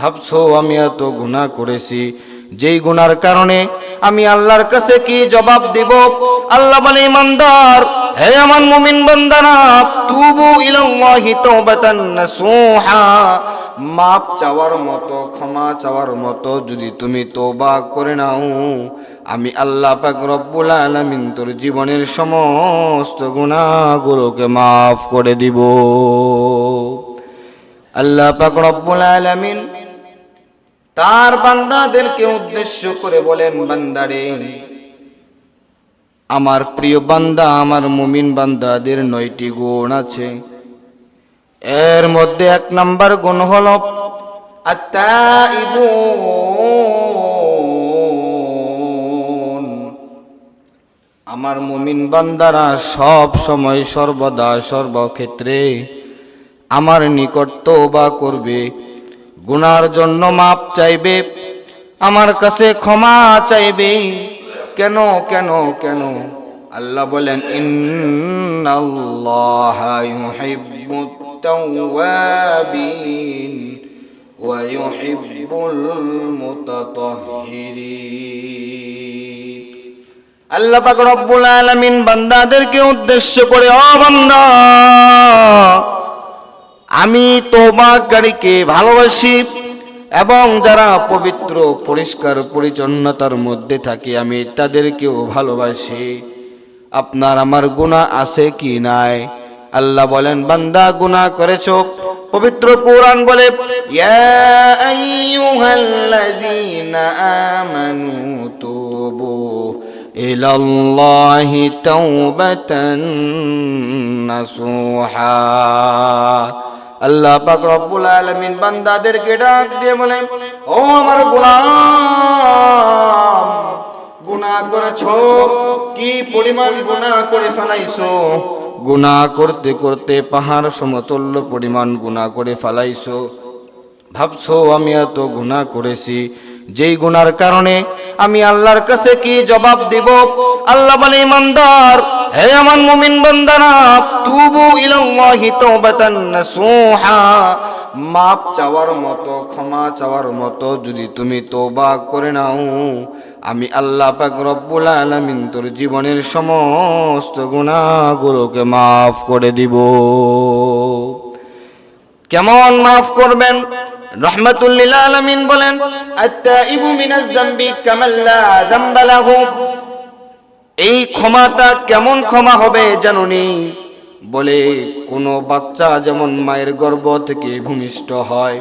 ভাবছ, আমি এত গুনাহ করেছি। যেই গুনার কারণে আমি আল্লাহর কাছে কি জবাব দিব? আল্লাহ বলে, ইমানদার, হে আমার মুমিন বান্দারা, তুবু ইলাল্লাহি তাওবাতান নাসুহা। মাপ চাওয়ার মতো, ক্ষমা চাওয়ার মতো যদি তুমি তোবা করে নাও, আমি আল্লাহ পাক রব্বুল আলামিন তোর জীবনের সমস্ত গুনাহগুলোকে মাফ করে দিব। আল্লাহ পাক রব্বুল আলামিন তার বান্দাদেরকে উদ্দেশ্য করে বলেন, বান্দারে, আমার প্রিয় বান্দা, আমার মুমিন বান্দাদের নয়টি গুণ আছে। এর মধ্যে এক নাম্বার গুণ হল আমার মুমিন বান্দারা সব সময় সর্বদা সর্বক্ষেত্রে আমার নিকট তওবা করবে। গুনার জন্য মাপ চাইবে, আমার কাছে ক্ষমা চাইবে। কেন কেন কেন? আল্লাহ বলেন আল্লাহ পাক রব্বুল আলামিন বান্দাদেরকে উদ্দেশ্য করে, ও বান্দা আমি তোবাকারীকে ভালোবাসি এবং যারা পবিত্র, পরিষ্কার, পরিচ্ছন্নতার মধ্যে থাকে, আমি তাদেরকেও ভালোবাসি। আপনার আমার গুণা আছে কি নাই? আল্লাহ বলেন, বান্দা গুণা করেছ? পবিত্র কোরআন বলে আমানু তুবু ইলাল্লাহি তাওবাতান নাসুহা। আল্লাহ পাক রব্বুল আলামিন বান্দাদেরকে ডাক দিয়ে বলেন, ও আমার গোলাম, গুনাহ করেছ? কি পরিমাণ গুনাহ করে ফেলাইছো? গুনাহ করতে করতে পাহাড় সমতুল্য পরিমাণ গুনাহ করে ফেলাইছো। ভাবছ, আমি এত গুনাহ করেছি, যেই গুনার কারণে আমি আল্লাহর কাছে কি জবাব দিব? আল্লাহ বলে, ইমানদার হে আমার মুমিন বান্দারা তুবু ইলাল্লাহি তাওবাতান নাসুহা। মাপ চাওয়ার মতো, ক্ষমা চাওয়ার মতো যদি তুমি তোবা করে নাও, আমি আল্লাহ পাক রব্বুল আলামিন তোর জীবনের সমস্ত গুনাহগুলোকে মাফ করে দিব। কেমন মাফ করবেন? রহমাতুল্লিল আলামিন বলেন, আত্তাইবু মিনাজ যামবি কামাল্লা যামবা এই ক্ষমাটা কেমন ক্ষমা হবে জানুনি? বলে, কোনো বাচ্চা যেমন মায়ের গর্ভ থেকে ভূমিষ্ঠ হয়,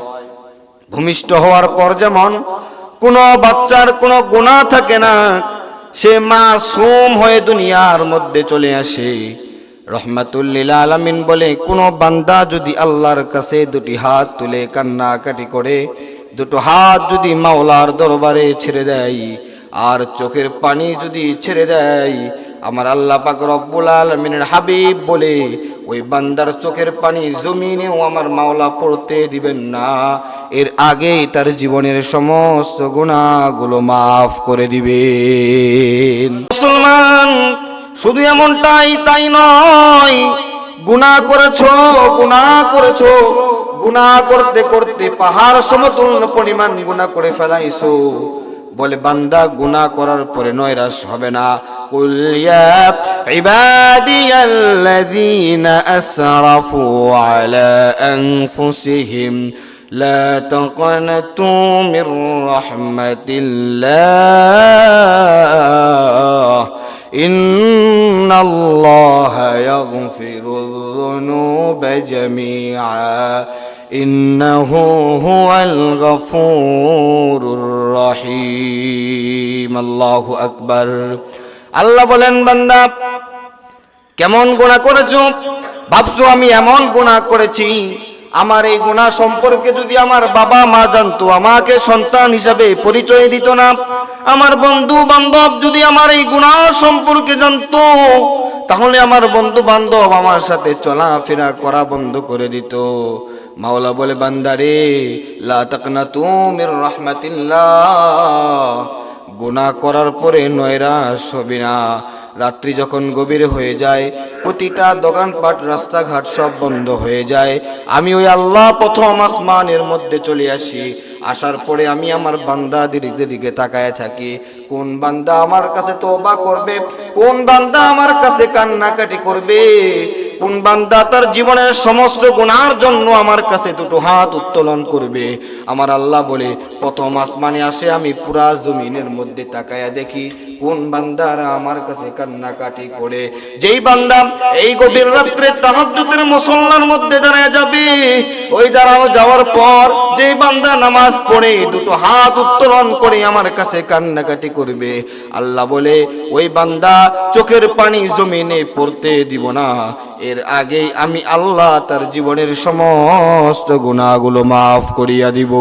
ভূমিষ্ঠ হওয়ার পর যেমন কোনো বাচ্চার কোনো গুণা থাকে না, সে মা মাসুম হয়ে দুনিয়ার মধ্যে চলে আসে। রহমাতুল্লিল আলামিন বলে, কোনো বান্দা যদি আল্লাহর কাছে দুটি হাত তুলে কান্নাকাটি করে, দুটো হাত যদি মাওলার দরবারে ছেড়ে দেয় আর চোখের পানি যদি ছেড়ে দেয়, আমার আল্লাহ পাক রব্বুল আলমিনের হাবিব বলে, ওই বান্দার চোখের পানি জমিনেও আমার মাওলা পড়তে দিবেন না। এর আগেই তার জীবনের সমস্ত গুণাগুলো মাফ করে দিবেন। মুসলমান, শুধু এমনটাই তাই নয় গুণা করেছ গুণা করেছ গুণা করতে করতে পাহাড় সমতুল্য পরিমাণ গুণা করে ফেলাইছো। বলে বান্দা গুণা করার পরে নয়রাস হবে না قل يا عبادي الذين أسرفوا على أنفسهم لا تقنطوا من رحمة الله إن الله يغفر الذنوب جميعا إنه هو الغفور الرحيم الله أكبر আল্লাহ বলেন বান্দা কেমন গুণা করেছো ভাবছো আমি এমন গুণা করেছি আমার এই গুণা সম্পর্কে যদি আমার বাবা মা জানতো, আমাকে সন্তান হিসাবে পরিচয় দিত না, আমার বন্ধু বান্ধব যদি আমার এই গুণা সম্পর্কে জানতো, তাহলে আমার বন্ধু বান্ধব আমার সাথে চলাফেরা করা বন্ধ করে দিত। মাওলা বলে, বান্দারে, লা তাকনা তুমির রহমাতিল্লাহ। গুনাহ করার পরে নয়রাস হবে না। রাত্রি যখন গভীর হয়ে যায়, প্রতিটা দোকানপাট, রাস্তাঘাট সব বন্ধ হয়ে যায়। আমি ওই আল্লাহ প্রথম আসমানের মধ্যে চলে আসি। আসার পরে আমি আমার বান্দাদের দিকে তাকায় থাকি। কোন বান্দা আমার কাছে তোবা করবে? কোন বান্দা আমার কাছে কান্নাকাটি করবে? কোন বান্দা তার জীবনের সমস্ত গুনার জন্য আমার কাছে দুটো হাত উত্তোলন করবে? আমার আল্লাহ বলে, প্রথম আসমানে আসে আমি পুরা জমিনের মধ্যে তাকায়া দেখি কোন বান্দারা আমার কাছে কান্নাকাটি করে। যেই বান্দা এই গভীর রাত্রে তাহাজ্জুদের মুসল্লার মধ্যে দাঁড়ায় যাবে, ওই দাঁড়ানো যাওয়ার পর যেই বান্দা নামাজ পড়ে দুটো হাত উত্তোলন করে আমার কাছে কান্নাকাটি করবে। আল্লাহ বলে, ওই বান্দা চোখের পানি জমিনে পড়তে দিব না। এর আগেই আমি আল্লাহ তার জীবনের সমস্ত গুণাগুলো মাফ করিয়া দিব।